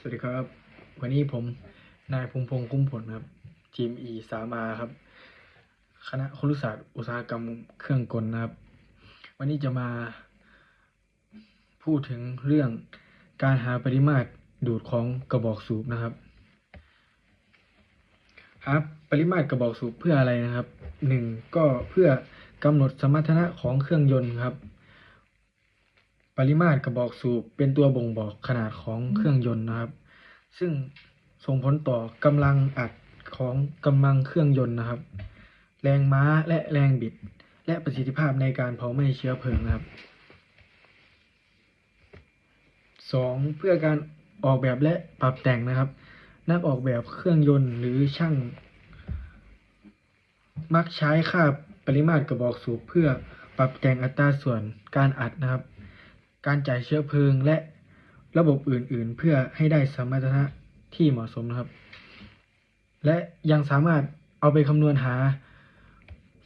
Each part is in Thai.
สวัสดีครับ วันนี้ผมนายพงพงศ์กุ้มผลครับทีม E สามาครับ คณะครุศาสตร์อุตสาหกรรมเครื่องกลนะครับ วันนี้จะมาพูดถึงเรื่องการหาปริมาตรดูดของกระบอกสูบนะครับหาปริมาตรกระบอกสูบเพื่ออะไรนะครับหนึ่งก็เพื่อกำหนดสมรรถนะของเครื่องยนต์ครับ ปริมาตรกระบอกสูบเป็นตัวบ่งบอกขนาดของเครื่องยนต์นะครับ ซึ่งส่งผลต่อกำลังอัดของกำลังเครื่องยนต์นะครับ แรงม้าและแรงบิด และประสิทธิภาพในการเผาไหม้เชื้อเพลิงนะครับสองเพื่อการออกแบบและปรับแต่งนะครับ นักออกแบบเครื่องยนต์หรือช่าง มักใช้ค่าปริมาตรกระบอกสูบเพื่อปรับแต่งอัตราส่วนการอัดนะครับ การจ่ายเชื้อเพลิงและระบบอื่น ๆ เพื่อให้ได้สมรรถนะที่เหมาะสมนะครับ และยังสามารถเอาไปคำนวณหา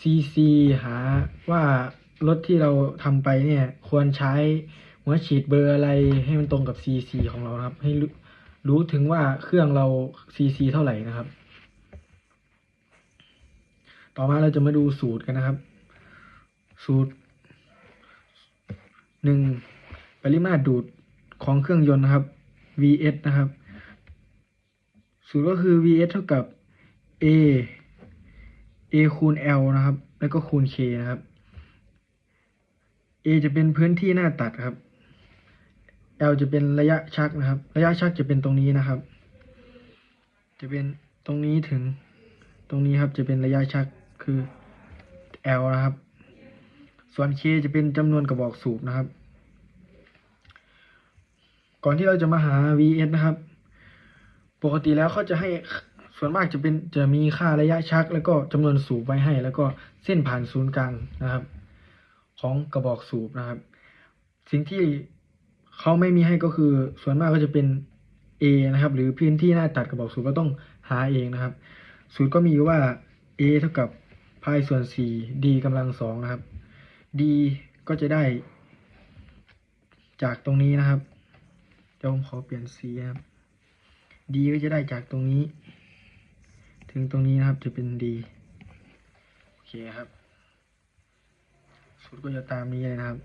CC หาว่ารถที่เราทำไปเนี่ยควรใช้หัวฉีดเบอร์อะไรให้มันตรงกับ CC ของเราครับ ใหร้รู้ถึงว่าเครื่องเรา CC เท่าไหร่นะครับ ต่อมาเราจะมาดูสูตรกันนะครับ สูตรหนึ่ง ปริมาตรดูดของเครื่องยนต์นะครับ Vs นะครับ สูตรก็คือ Vs เท่ากับ A A คูณ L นะครับ แล้วก็คูณ K นะครับ A จะเป็นพื้นที่หน้าตัดครับ L จะเป็นระยะชักนะครับ ระยะชักจะเป็นตรงนี้นะครับ จะเป็นตรงนี้ถึงตรงนี้ครับจะเป็นระยะชักคือ L นะครับ ส่วน K จะเป็นจำนวนกระบอกสูบนะครับ ก่อนที่เราจะมาหา Vs นะครับ ปกติแล้วเขาจะให้ส่วนมากจะเป็นจะมีค่าระยะชัก แล้วก็จำนวนสูบไว้ให้ แล้วก็เส้นผ่านศูนย์กลางนะครับ ของกระบอกสูบนะครับ สิ่งที่เขาไม่มีให้ก็คือส่วนมากก็จะเป็น A นะครับ หรือพื้นที่หน้าตัดกระบอกสูบก็ต้องหาเองนะครับ สูตรก็มีว่า A เท่ากับพายส่วน 4 D กำลังสองนะครับ D ก็จะได้จากตรงนี้นะครับ ดี๋ยวผมขอเปลี่ยนสีครับ D ก็จะได้จากตรงนี้ ถึงตรงนี้นะครับจะเป็น D โอเคครับสูตรก็จะตามนี้เลยนะครับ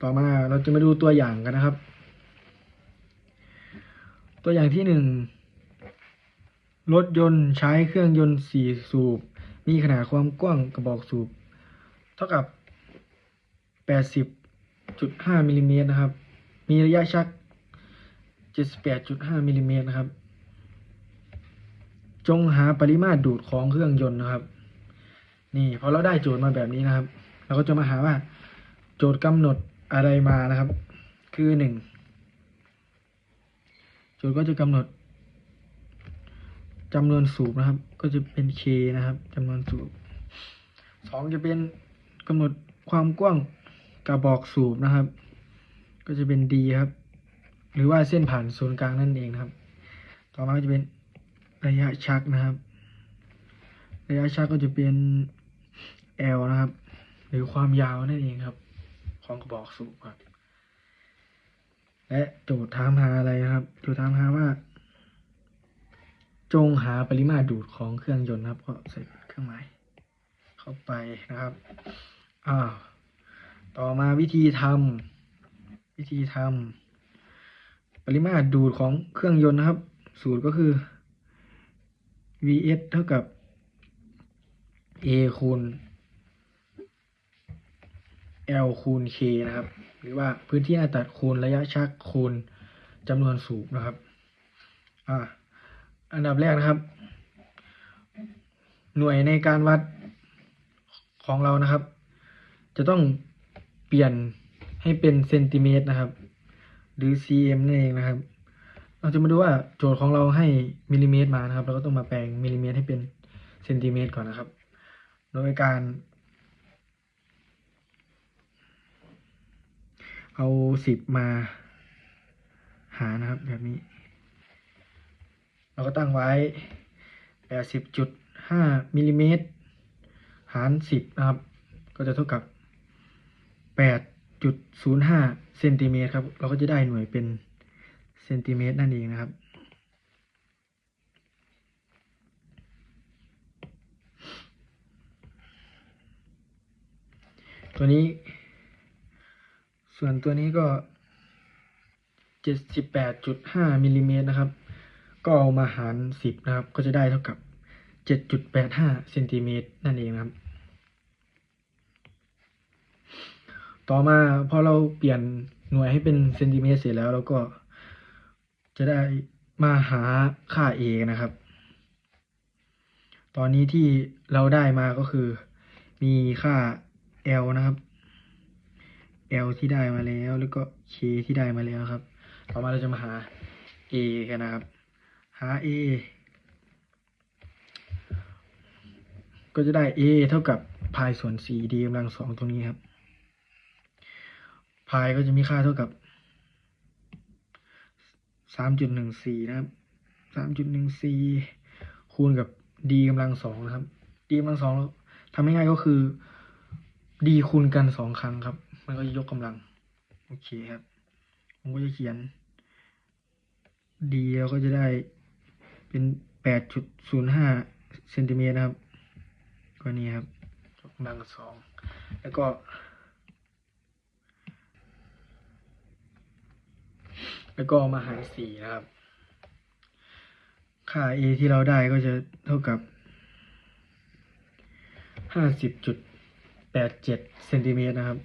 ต่อมาเราจะมาดูตัวอย่างกันนะครับ ตัวอย่างที่หนึ่งรถยนต์ใช้เครื่องยนต์สี่สูบ มีขนาดความกว้างกระบอกสูบ เท่ากับ80.5มิลลิเมตรนะครับ มีระยะชัก78.5มิลลิเมตรนะครับ จงหาปริมาตรดูดของเครื่องยนต์นะครับ นี่พอเราได้โจทย์มาแบบนี้นะครับ เราก็จะมาหาว่า โจทย์กำหนดอะไรมานะครับ คือหนึ่ง โจทย์ก็จะกำหนดจำนวนสูบนะครับ ก็จะเป็น k นะครับจำนวนสูบสองจะเป็นกำหนดความกว้างกระบอกสูบนะครับ ก็จะเป็น d ครับ หรือว่าเส้นผ่านศูนย์กลางนั่นเองนะครับ ต่อมาก็จะเป็นระยะชักนะครับ ระยะชักก็จะเป็น L นะครับ หรือความยาวนั่นเองครับ ของกระบอกสูบครับ และโจทย์ถามหาอะไรครับ โจทย์ถามหาว่า จงหาปริมาตรดูดของเครื่องยนต์ครับ ก็ใส่เครื่องหมายเข้าไปนะครับอ้าวต่อมาวิธีทำวิธีทำปริมาตรดูดของเครื่องยนต์นะครับ สูตรก็คือ vs เท่ากับ a คูณ L คูณ K นะครับ หรือว่าพื้นที่หน้าตัดคูณระยะชักคูณจำนวนสูบนะครับ อ่า อันดับแรกนะครับ หน่วยในการวัดของเรานะครับ จะต้องเปลี่ยนให้เป็นเซนติเมตรนะครับ หรือ cm นั่นเองนะครับ เราจะมาดูว่าโจทย์ของเราให้มิลลิเมตรมานะครับ เราก็ต้องมาแปลงมิลลิเมตรให้เป็นเซนติเมตรก่อนนะครับ โดยการ เอาสิบมา หานะครับแบบนี้ เราก็ตั้งไว้แปดสิบจุดห้ามิลลิเมตรหารสิบนะครับ ก็จะเท่ากับแปดจุดศูนย์ห้าเซนติเมตรครับ เราก็จะได้หน่วยเป็นเซนติเมตรนั่นเองนะครับตัวนี้ ส่วนตัวนี้ก็เจ็ดสิบแปดจุดห้ามิลลิเมตรนะครับ ก็เอามาหารสิบนะครับ ก็จะได้เท่ากับเจ็ดจุดแปดห้าเซนติเมตรนั่นเองนะครับ ต่อมาพอเราเปลี่ยนหน่วยให้เป็นเซนติเมตรเสร็จแล้วเราก็จะได้มาหาค่า a นะครับ ตอนนี้ที่เราได้มาก็คือมีค่า l นะครับ l ที่ได้มาแล้ว แล้วก็ k ที่ได้มาแล้วครับ ต่อมาเราจะมาหา a กันนะครับ หา a ก็จะได้ a เท่ากับพายส่วน 4 d กำลังสองตรงนี้ครับพายก็จะมีค่าเท่ากับสามจุดหนึ่งสี่นะครับสามจุดหนึ่งสี่คูณกับ d กำลังสองนะครับ d กำลังสองทำง่ายๆก็คือ d คูณกันสองครั้งครับ มันก็จะยกกำลัง โอเคครับ ผมก็จะเขียน d แล้วก็จะได้เป็นแปดจุดศูนย์ห้าเซนติเมตรนะครับ ก็นี่ครับยกกำลังสอง แล้วก็ แล้วก็มาหารสี่นะครับ ค่า a ที่เราได้ก็จะเท่ากับห้าสิบจุดแปดเจ็ดเซนติเมตรนะครับ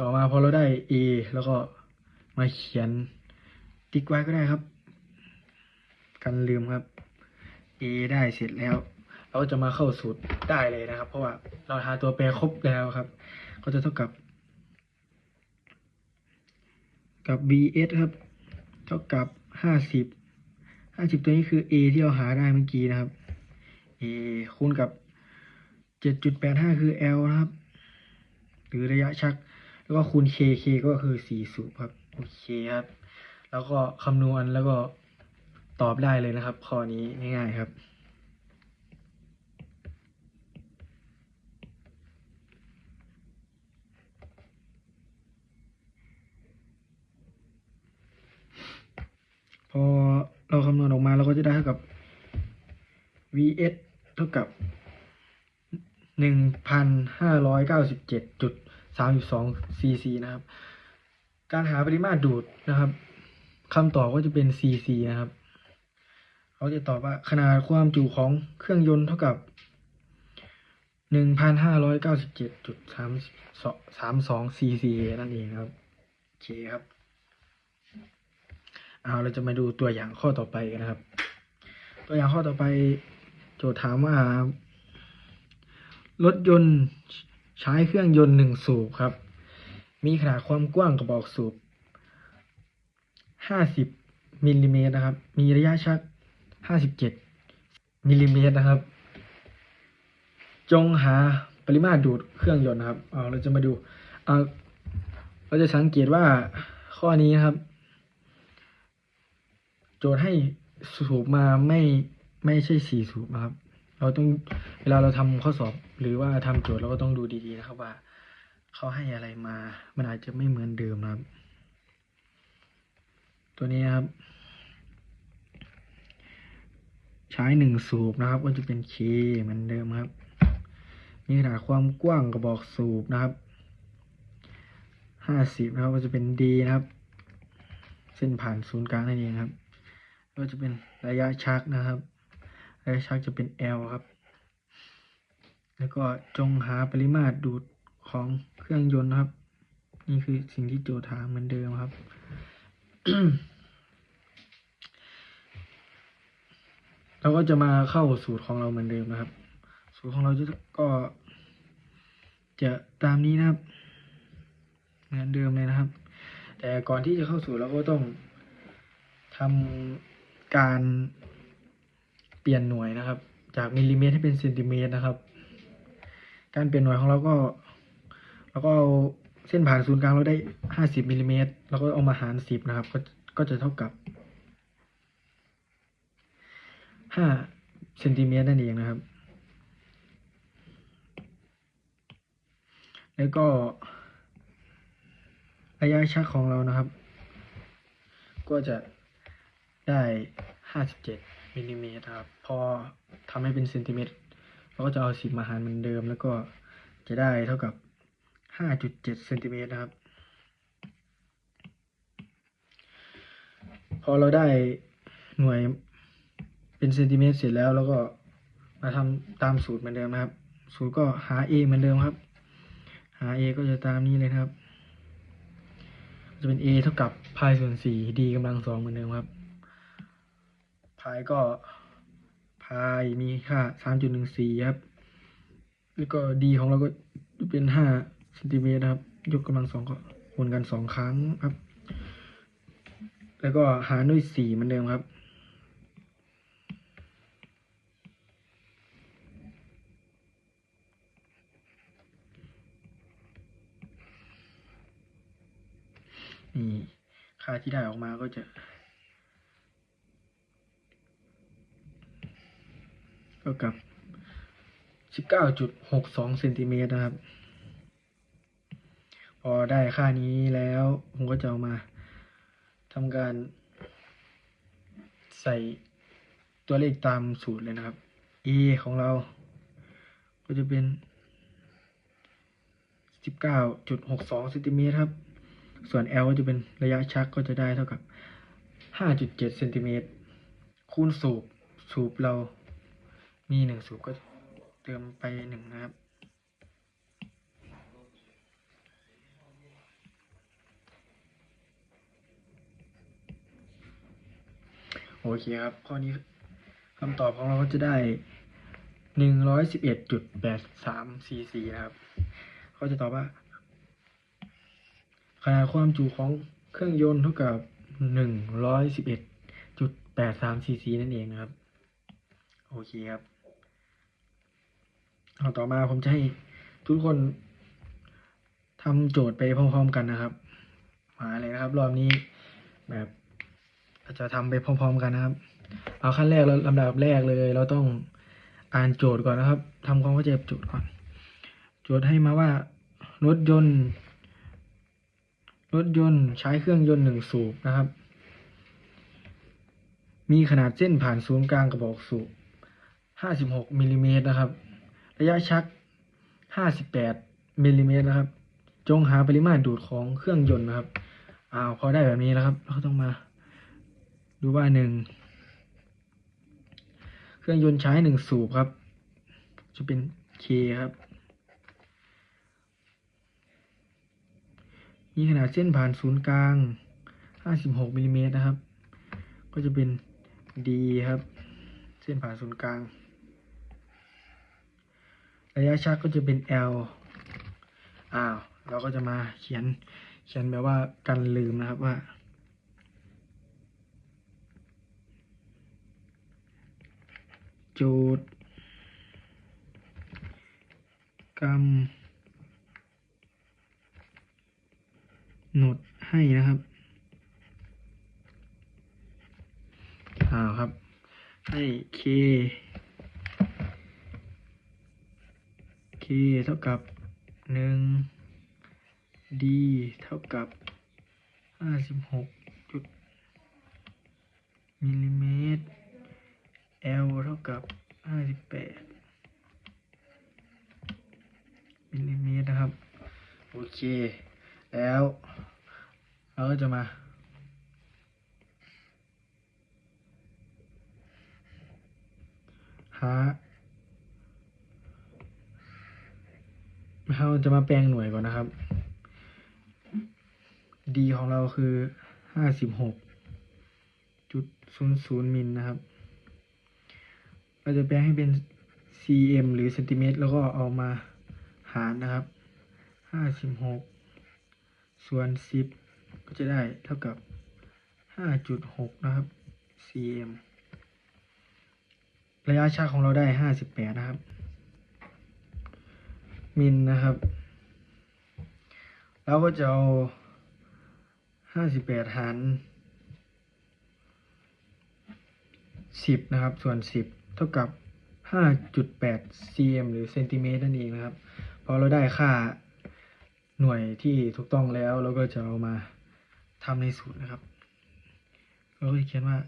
ต่อมาพอเราได้ a แล้วก็มาเขียนติ๊กไว้ก็ได้ครับ กันลืมครับ a ได้เสร็จแล้ว เราก็จะมาเข้าสูตรได้เลยนะครับ เพราะว่าเราหาตัวแปรครบแล้วครับ ก็จะเท่ากับ กับ vs ครับ เท่ากับห้าสิบห้าสิบตัวนี้คือ a ที่เราหาได้เมื่อกี้นะครับ a คูณกับเจ็ดจุดแปดห้าคือ l นะครับ หรือระยะชัก แล้วก็คูณ k k ก็คือสี่สูบครับโอเคครับ แล้วก็คำนวณแล้วก็ตอบได้เลยนะครับ ข้อนี้ง่ายๆครับพอเราคำนวณออกมาเราก็จะได้เท่ากับ vs เท่ากับหนึ่งพันห้าร้อยเก้าสิบเจ็ดจุด สามสอง cc นะครับ การหาปริมาตรดูดนะครับคำตอบก็จะเป็น cc นะครับเขาจะตอบว่าขนาดความจุของเครื่องยนต์เท่ากับหนึ่งพันห้าร้อยเก้าสิบเจ็ดจุดสามสามสอง cc นั่นเองครับโอเคครับเอาเราจะมาดูตัวอย่างข้อต่อไปกันนะครับ ตัวอย่างข้อต่อไปโจทย์ถามว่า รถยนต์ ใช้เครื่องยนต์หนึ่งสูบครับ มีขนาดความกว้างกระบอกสูบห้าสิบมิลลิเมตรนะครับ มีระยะชักห้าสิบเจ็ดมิลลิเมตรนะครับ จงหาปริมาตรดูดเครื่องยนต์นะครับเอาเราจะมาดูเอาเราจะสังเกตว่าข้อนี้นะครับ โจทย์ให้สูบมาไม่ไม่ใช่สี่สูบนะครับ เราต้องเวลาเราทำข้อสอบ หรือว่าทำโจทย์เราก็ต้องดูดีๆนะครับว่าเขาให้อะไรมา มันอาจจะไม่เหมือนเดิมนะครับ ตัวนี้ครับ ใช้หนึ่งสูบนะครับ ก็จะเป็น K เหมือนเดิมครับ มีขนาดความกว้างกระบอกสูบนะครับห้าสิบนะครับก็จะเป็น D นะครับ เส้นผ่านศูนย์กลางนั่นเองครับ ก็จะเป็นระยะชักนะครับ ระยะชักจะเป็น L ครับ แล้วก็จงหาปริมาตรดูดของเครื่องยนต์นะครับ นี่คือสิ่งที่โจทย์ถามเหมือนเดิมครับ เราก็จะมาเข้าสูตรของเราเหมือนเดิมนะครับ สูตรของเราจะก็จะตามนี้นะครับ เหมือนเดิมเลยนะครับ แต่ก่อนที่จะเข้าสูตรเราก็ต้องทำการ ปลี่ยนหน่วยนะครับ จากมิลลิเมตรให้เป็นเซนติเมตรนะครับ การเปลี่ยนหน่วยของเราก็เราก็เอาเส้นผ่านศูนย์กลางเราได้ห้าสิบมิลลิเมตรเราก็เอามาหารสิบนะครับ ก็ก็จะเท่ากับห้าเซนติเมตรนั่นเองนะครับ แล้วก็ระยะชักของเรานะครับ ก็จะได้ห้าสิบเจ็ด มิลลิเมตรครับ พอทำให้เป็นเซนติเมตรเราก็จะเอาสิบมาหารเหมือนเดิม แล้วก็จะได้เท่ากับห้าจุดเจ็ดเซนติเมตรนะครับ พอเราได้หน่วยเป็นเซนติเมตรเสร็จแล้วเราก็มาทำตามสูตรเหมือนเดิมนะครับ สูตรก็หา a เหมือนเดิมครับ หา a ก็จะตามนี้เลยนะครับ จะเป็น a เท่ากับพายส่วนสี่ d กำลังสองเหมือนเดิมครับายก็พายมีค่าสามจุดหนึ่งสี่ครับ แล้วก็ d ของเราก็จะเป็นห้าเซนติเมตรครับ ยกกำลังสองก็คูณกันสองครั้งครับ แล้วก็หารด้วยสี่เหมือนเดิมครับนี่ค่าที่ได้ออกมาก็จะ ก็กับ19.62เซนติเมตรนะครับ พอได้ค่านี้แล้วผมก็จะเอามาทำการ ใส่ตัวเลขตามสูตรเลยนะครับ e ของเรา ก็จะเป็น19.62เซนติเมตรครับ ส่วน L ก็จะเป็นระยะชักก็จะได้เท่ากับ5.7เซนติเมตรคูณสูบสูบเรา มีหนึ่งสูบก็เติมไปหนึ่งนะครับ โอเคครับ ข้อนี้คำตอบของเราก็จะได้111.83 cc นะครับ เขาจะตอบว่า ขนาดความจุของเครื่องยนต์เท่ากับ111.83 cc นั่นเองนะครับ โอเคครับ เอาต่อมาผมจะให้ทุกคนทำโจทย์ไปพร้อมๆกันนะครับ มาเลยนะครับ รอบนี้แบบเราจะทำไปพร้อมๆกันนะครับ เอาขั้นแรกเราลำดับแรกเลย เราต้องอ่านโจทย์ก่อนนะครับทำความเข้าใจโจทย์ก่อน โจทย์ให้มาว่ารถยนต์รถยนต์ใช้เครื่องยนต์หนึ่งสูบนะครับ มีขนาดเส้นผ่านศูนย์กลางกระบอกสูบ 56มิลลิเมตรนะครับ ระยะชัก 58มิลลิเมตรนะครับ จงหาปริมาตรดูดของเครื่องยนต์นะครับอ้าวพอได้แบบนี้แล้วครับ เราต้องมา ดูว่าหนึ่งเครื่องยนต์ใช้หนึ่งสูบครับ จะเป็น K ครับมีขนาดเส้นผ่านศูนย์กลาง 56มิลลิเมตรนะครับ ก็จะเป็น D ครับ เส้นผ่านศูนย์กลาง ระยะชักก็จะเป็น L อ้าวเราก็จะมาเขียนเขียนแบบว่ากันลืมนะครับว่าโจทย์กำหนดให้นะครับอ้าวครับ ให้ k k เท่ากับหนึ่ง d เท่ากับห้าสิบหกจุดมิลลิเมตร L เท่ากับห้าสิบแปดมิลลิเมตรนะครับ โอเค แล้วเราก็จะมาหา เราจะมาแปลงหน่วยก่อนนะครับ D ของเราคือห้าสิบหกจุดศูนย์ศูนย์มิลนะครับ เราจะแปลงให้เป็น cm หรือเซนติเมตรแล้วก็เอามาหารนะครับห้าสิบหกส่วนสิบก็จะได้เท่ากับห้าจุดหกนะครับ cm ระยะชักของเราได้ห้าสิบแปดนะครับ มิลนะครับเราก็จะเอาห้าสิบแปดหาร10นะครับ ส่วน10เท่ากับ5.8 cm หรือเซนติเมตรนั่นเองนะครับ พอเราได้ค่าหน่วยที่ถูกต้องแล้วเราก็จะเอามาทำในสูตรนะครับเราก็จะเขียนว่า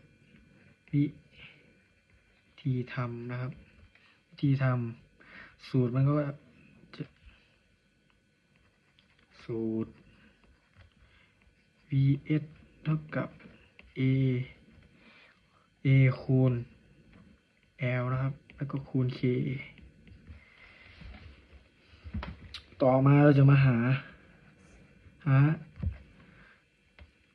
วิธีทำนะครับวิธีทำสูตรมันก็จะ สูตร vs เท่ากับ a a คูณ l นะครับ แล้วก็คูณ k ต่อมาเราจะมาหา หา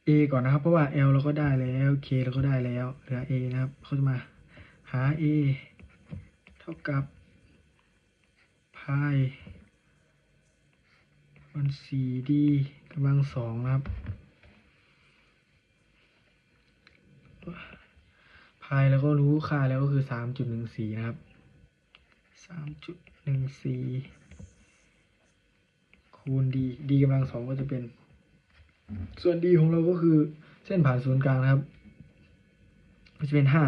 a ก่อนนะครับ เพราะว่า l เราก็ได้แล้ว k เราก็ได้แล้วเหลือ a นะครับเขาจะมาหา a เท่ากับ พาย มันสี่ดีกำลังสองนะครับ พายแล้วก็รู้ค่าแล้วก็คือสามจุดหนึ่งสี่นะครับสามจุดหนึ่งสี่คูณดีดีกำลังสองก็จะเป็น ส่วนดีของเราก็คือเส้นผ่านศูนย์กลางนะครับก็จะเป็นห้า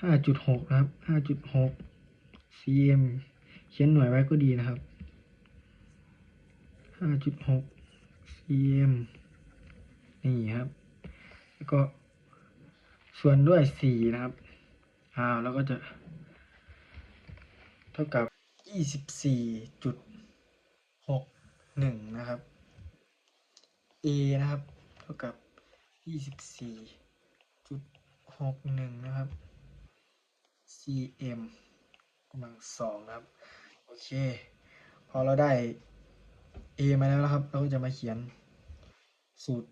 ห้าจุดหกนะครับห้าจุดหก cm เขียนหน่วยไว้ก็ดีนะครับ ห้าจุดหก cm นี่ครับ แล้วก็ส่วนด้วยสี่นะครับอ่าแล้วก็จะ เท่ากับยี่สิบสี่จุดหกหนึ่งนะครับ a นะครับ เท่ากับยี่สิบสี่จุดหกหนึ่งนะครับ cm กำลังสองนะครับ โอเค พอเราได้ a มาแล้วนะครับ เราก็จะมาเขียนสูตร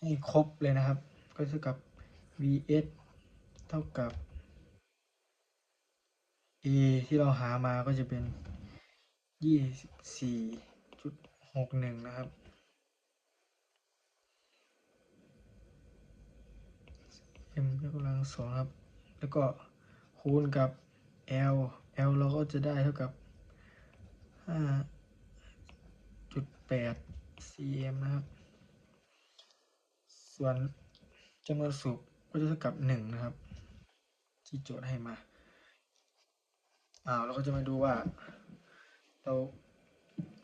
ให้ครบเลยนะครับ ก็เท่ากับ vs เท่ากับ a ที่เราหามาก็จะเป็น 24.61 นะครับ m ยกกำลังสองครับ แล้วก็คูณกับ l l เราก็จะได้เท่ากับ 8 cm นะครับ ส่วนจำนวนสูบก็จะเท่ากับหนึ่งนะครับ ที่โจทย์ให้มาอ้าวเราก็จะมาดูว่า เรา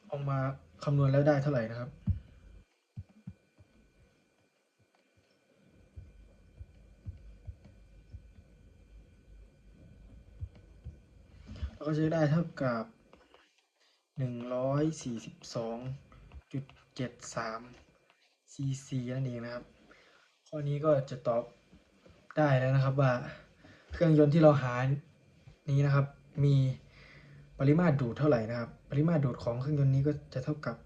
เอามาคำนวณแล้วได้เท่าไหร่นะครับก็จะได้เท่ากับห นึ่งร้อยสี่สิบสองจุดเจ็ดสาม cc นั่นเองนะครับ ข้อนี้ก็จะตอบได้แล้วนะครับว่าเครื่องยนต์ที่เราหานี้นะครับ มีปริมาตรดูดเท่าไหร่นะครับ ปริมาตรดูดของเครื่องยนต์นี้ก็จะเท่ากับ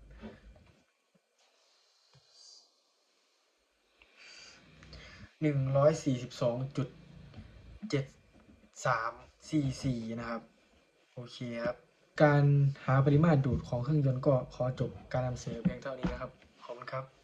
หนึ่งร้อยสี่สิบสองจุดเจ็ดสามซีซีนะครับ โอเคครับ การหาปริมาตรดูดของเครื่องยนต์ก็ขอจบการนำเสนอเพียงเท่านี้นะครับ ขอบคุณครับ